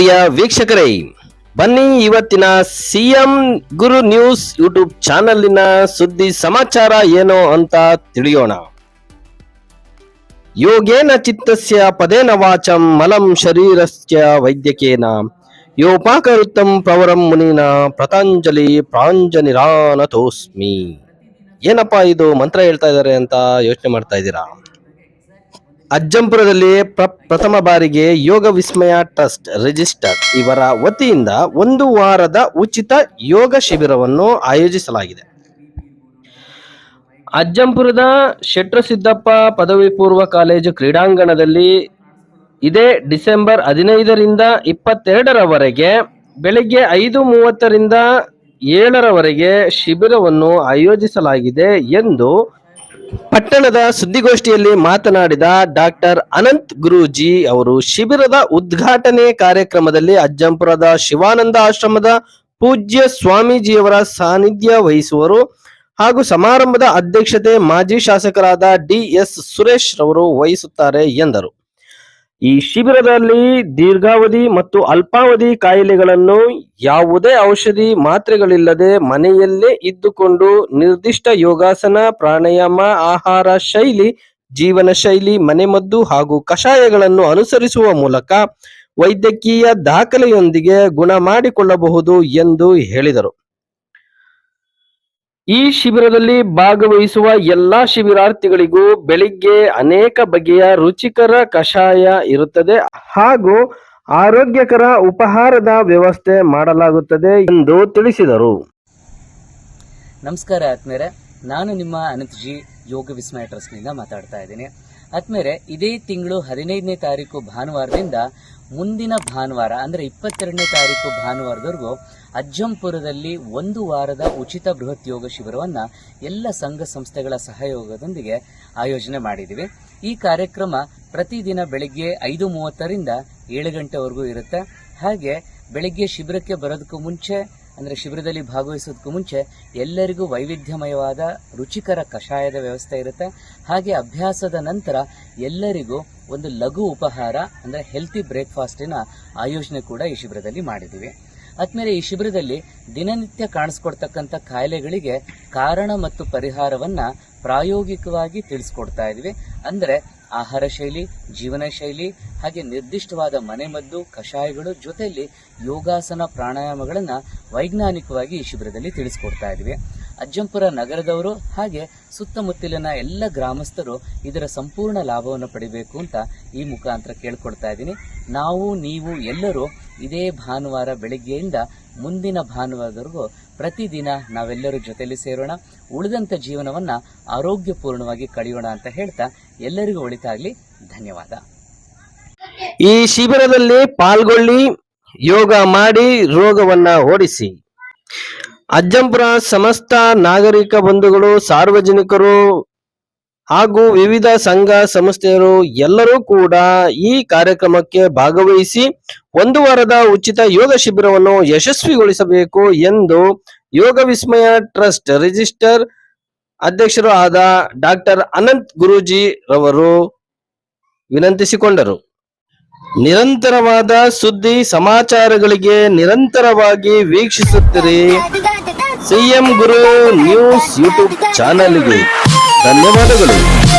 ಪ್ರಿಯ ವೀಕ್ಷಕರೇ, ಬನ್ನಿ ಇವತ್ತಿನ ಸಿಎಂ ಗುರು ನ್ಯೂಸ್ ಯೂಟ್ಯೂಬ್ ಚಾನಲಿನ ಸುದ್ದಿ ಸಮಾಚಾರ ಏನು ಅಂತ ತಿಳಿಯೋಣ. ಯೋಗೇನ ಚಿತ್ತಸ್ಯ ಪದೇನ ವಾಚಂ ಮಲಂ ಶರೀರಸ್ಯ ವೈದ್ಯಕೇನ, ಯೋಪಾಕರುತ್ತಂ ಪ್ರವರಂ ಮುನಿನ ಪ್ರತಾಂಜಲಿ ಪ್ರಾಂಜನಿರಾನತೋಸ್ಮಿ. ಏನಪ್ಪಾ ಇದು? ಮಂತ್ರ ಹೇಳ್ತಾ ಇದ್ದಾರೆ ಅಂತ ಯೋಚನೆ ಮಾಡ್ತಾ ಇದ್ದೀರಾ? ಅಜ್ಜಂಪುರದಲ್ಲಿ ಪ್ರ- ಪ್ರಥಮ ಬಾರಿಗೆ ಯೋಗ ವಿಸ್ಮಯ ಟ್ರಸ್ಟ್ ರಿಜಿಸ್ಟರ್ ಇವರ ವತಿಯಿಂದ ಒಂದು ವಾರದ ಉಚಿತ ಯೋಗ ಶಿಬಿರವನ್ನು ಆಯೋಜಿಸಲಾಗಿದೆ. ಅಜ್ಜಂಪುರದ ಶೆಟ್ರಸಿದ್ದಪ್ಪ ಪದವಿ ಪೂರ್ವ ಕಾಲೇಜು ಕ್ರೀಡಾಂಗಣದಲ್ಲಿ ಇದೇ ಡಿಸೆಂಬರ್ ಹದಿನೈದರಿಂದ ಇಪ್ಪತ್ತೆರಡರವರೆಗೆ ಬೆಳಿಗ್ಗೆ ಐದು ಮೂವತ್ತರಿಂದ ಏಳರವರೆಗೆ ಶಿಬಿರವನ್ನು ಆಯೋಜಿಸಲಾಗಿದೆ ಎಂದು ಪಟ್ಟಣದ ಸುದ್ದಿಗೋಷ್ಠಿಯಲ್ಲಿ ಮಾತನಾಡಿದ ಡಾಕ್ಟರ್ ಅನಂತ್ ಗುರೂಜಿ ಅವರು, ಶಿಬಿರದ ಉದ್ಘಾಟನೆ ಕಾರ್ಯಕ್ರಮದಲ್ಲಿ ಅಜ್ಜಂಪುರದ ಶಿವಾನಂದ ಆಶ್ರಮದ ಪೂಜ್ಯ ಸ್ವಾಮೀಜಿಯವರ ಸಾನ್ನಿಧ್ಯ ವಹಿಸುವರು ಹಾಗೂ ಸಮಾರಂಭದ ಅಧ್ಯಕ್ಷತೆ ಮಾಜಿ ಶಾಸಕರಾದ ಡಿಎಸ್ ಸುರೇಶ್ ರವರು ವಹಿಸುತ್ತಾರೆ ಎಂದರು. ಈ ಶಿಬಿರದಲ್ಲಿ ದೀರ್ಘಾವಧಿ ಮತ್ತು ಅಲ್ಪಾವಧಿ ಕಾಯಿಲೆಗಳನ್ನು ಯಾವುದೇ ಔಷಧಿ ಮಾತ್ರೆಗಳಿಲ್ಲದೆ ಮನೆಯಲ್ಲೇ ಇದ್ದುಕೊಂಡು ನಿರ್ದಿಷ್ಟ ಯೋಗಾಸನ, ಪ್ರಾಣಾಯಾಮ, ಆಹಾರ ಶೈಲಿ ಜೀವನ ಶೈಲಿ ಮನೆಮದ್ದು ಹಾಗೂ ಕಷಾಯಗಳನ್ನು ಅನುಸರಿಸುವ ಮೂಲಕ ವೈದ್ಯಕೀಯ ದಾಖಲೆಯೊಂದಿಗೆ ಗುಣ ಮಾಡಿಕೊಳ್ಳಬಹುದು ಎಂದು ಹೇಳಿದರು. ಈ ಶಿಬಿರದಲ್ಲಿ ಭಾಗವಹಿಸುವ ಎಲ್ಲಾ ಶಿಬಿರಾರ್ಥಿಗಳಿಗೂ ಬೆಳಿಗ್ಗೆ ಅನೇಕ ಬಗೆಯ ರುಚಿಕರ ಕಷಾಯ ಇರುತ್ತದೆ ಹಾಗೂ ಆರೋಗ್ಯಕರ ಉಪಹಾರದ ವ್ಯವಸ್ಥೆ ಮಾಡಲಾಗುತ್ತದೆ ಎಂದು ತಿಳಿಸಿದರು. ನಮಸ್ಕಾರ ಆತ್ಮೀರ ನಾನು ನಿಮ್ಮ ಅನಂತ್ ಜಿ ಯೋಗ ವಿಸ್ಮಯ ಟ್ರಸ್ಟ್ನಿಂದ ಮಾತಾಡ್ತಾ ಇದ್ದೀನಿ. ಆತ್ಮೇರೆ ಇದೇ ತಿಂಗಳು ಹದಿನೈದನೇ ತಾರೀಕು ಭಾನುವಾರದಿಂದ ಮುಂದಿನ ಭಾನುವಾರ, ಅಂದ್ರೆ ಇಪ್ಪತ್ತೆರಡನೇ ತಾರೀಕು ಭಾನುವಾರದವರೆಗೂ ಅಜ್ಜಂಪುರದಲ್ಲಿ ಒಂದು ವಾರದ ಉಚಿತ ಬೃಹತ್ ಯೋಗ ಶಿಬಿರವನ್ನ ಎಲ್ಲ ಸಂಘ ಸಂಸ್ಥೆಗಳ ಸಹಯೋಗದೊಂದಿಗೆ ಆಯೋಜನೆ ಮಾಡಿದ್ದೀವಿ. ಈ ಕಾರ್ಯಕ್ರಮ ಪ್ರತಿದಿನ ಬೆಳಿಗ್ಗೆ ಐದು ಮೂವತ್ತರಿಂದ ಏಳು ಗಂಟೆವರೆಗೂ ಇರುತ್ತೆ. ಹಾಗೆ ಬೆಳಿಗ್ಗೆ ಶಿಬಿರಕ್ಕೆ ಬರೋದಕ್ಕೂ ಮುಂಚೆ ಅಂದ್ರೆ ಶಿಬಿರದಲ್ಲಿ ಭಾಗವಹಿಸೋದಕ್ಕೂ ಮುಂಚೆ ಎಲ್ಲರಿಗೂ ವೈವಿಧ್ಯಮಯವಾದ ರುಚಿಕರ ಕಷಾಯದ ವ್ಯವಸ್ಥೆ ಇರುತ್ತೆ. ಹಾಗೆ ಅಭ್ಯಾಸದ ನಂತರ ಎಲ್ಲರಿಗೂ ಒಂದು ಲಘು ಉಪಹಾರ, ಅಂದರೆ ಹೆಲ್ತಿ ಬ್ರೇಕ್ಫಾಸ್ಟಿನ ಆಯೋಜನೆ ಕೂಡ ಈ ಶಿಬಿರದಲ್ಲಿ ಮಾಡಿದ್ದೀವಿ. ಆದ್ಮೇಲೆ ಈ ಶಿಬಿರದಲ್ಲಿ ದಿನನಿತ್ಯ ಕಾಣಿಸ್ಕೊಡ್ತಕ್ಕಂಥ ಕಾಯಿಲೆಗಳಿಗೆ ಕಾರಣ ಮತ್ತು ಪರಿಹಾರವನ್ನು ಪ್ರಾಯೋಗಿಕವಾಗಿ ತಿಳಿಸ್ಕೊಡ್ತಾ ಇದ್ವಿ. ಅಂದ್ರೆ ಆಹಾರ ಶೈಲಿ, ಜೀವನ ಶೈಲಿ, ಹಾಗೆ ನಿರ್ದಿಷ್ಟವಾದ ಮನೆಮದ್ದು ಕಷಾಯಗಳು ಜೊತೆಯಲ್ಲಿ ಯೋಗಾಸನ ಪ್ರಾಣಾಯಾಮಗಳನ್ನು ವೈಜ್ಞಾನಿಕವಾಗಿ ಈ ಶಿಬಿರದಲ್ಲಿ ತಿಳಿಸ್ಕೊಡ್ತಾ ಇದ್ವಿ. ಅಜ್ಜಂಪುರ ನಗರದವರು ಹಾಗೆ ಸುತ್ತಮುತ್ತಲಿನ ಎಲ್ಲ ಗ್ರಾಮಸ್ಥರು ಇದರ ಸಂಪೂರ್ಣ ಲಾಭವನ್ನು ಪಡಿಬೇಕು ಅಂತ ಈ ಮುಖಾಂತರ ಕೇಳ್ಕೊಡ್ತಾ ಇದ್ದೀನಿ. ನಾವು, ನೀವು ಎಲ್ಲರೂ ಇದೇ ಭಾನುವಾರ ಬೆಳಗ್ಗೆಯಿಂದ ಮುಂದಿನ ಭಾನುವಾರದವರೆಗೂ ಪ್ರತಿದಿನ ನಾವೆಲ್ಲರೂ ಜೊತೆಯಲ್ಲಿ ಸೇರೋಣ. ಉಳಿದಂತ ಜೀವನವನ್ನ ಆರೋಗ್ಯಪೂರ್ಣವಾಗಿ ಕಳೆಯೋಣ ಅಂತ ಹೇಳ್ತಾ ಎಲ್ಲರಿಗೂ ಒಳಿತಾಗಲಿ ಧನ್ಯವಾದ. ಈ ಶಿಬಿರದಲ್ಲಿ ಪಾಲ್ಗೊಳ್ಳಿ, ಯೋಗ ಮಾಡಿ, ರೋಗವನ್ನ ಓಡಿಸಿ. ಅಜ್ಜಂಪುರ ಸಮಸ್ತ ನಾಗರಿಕ ಬಂಧುಗಳು, ಸಾರ್ವಜನಿಕರು ಹಾಗೂ ವಿವಿಧ ಸಂಘ ಸಂಸ್ಥೆಯರು ಎಲ್ಲರೂ ಕೂಡ ಈ ಕಾರ್ಯಕ್ರಮಕ್ಕೆ ಭಾಗವಹಿಸಿ ಒಂದು ವಾರದ ಉಚಿತ ಯೋಗ ಶಿಬಿರವನ್ನು ಯಶಸ್ವಿಗೊಳಿಸಬೇಕು ಎಂದು ಯೋಗ ವಿಸ್ಮಯ ಟ್ರಸ್ಟ್ ರಿಜಿಸ್ಟರ್ ಅಧ್ಯಕ್ಷರು ಆದ ಡಾಕ್ಟರ್ ಅನಂತ್ ಗುರೂಜಿ ರವರು ವಿನಂತಿಸಿಕೊಂಡರು. ನಿರಂತರವಾದ ಸುದ್ದಿ ಸಮಾಚಾರಗಳಿಗೆ ನಿರಂತರವಾಗಿ ವೀಕ್ಷಿಸುತ್ತಿರಿ. ಸಿಎಂ ಗುರು ನ್ಯೂಸ್ ಯೂಟ್ಯೂಬ್ ಚಾನಲ್ಗೆ. ധന്യവാദങ്ങളും.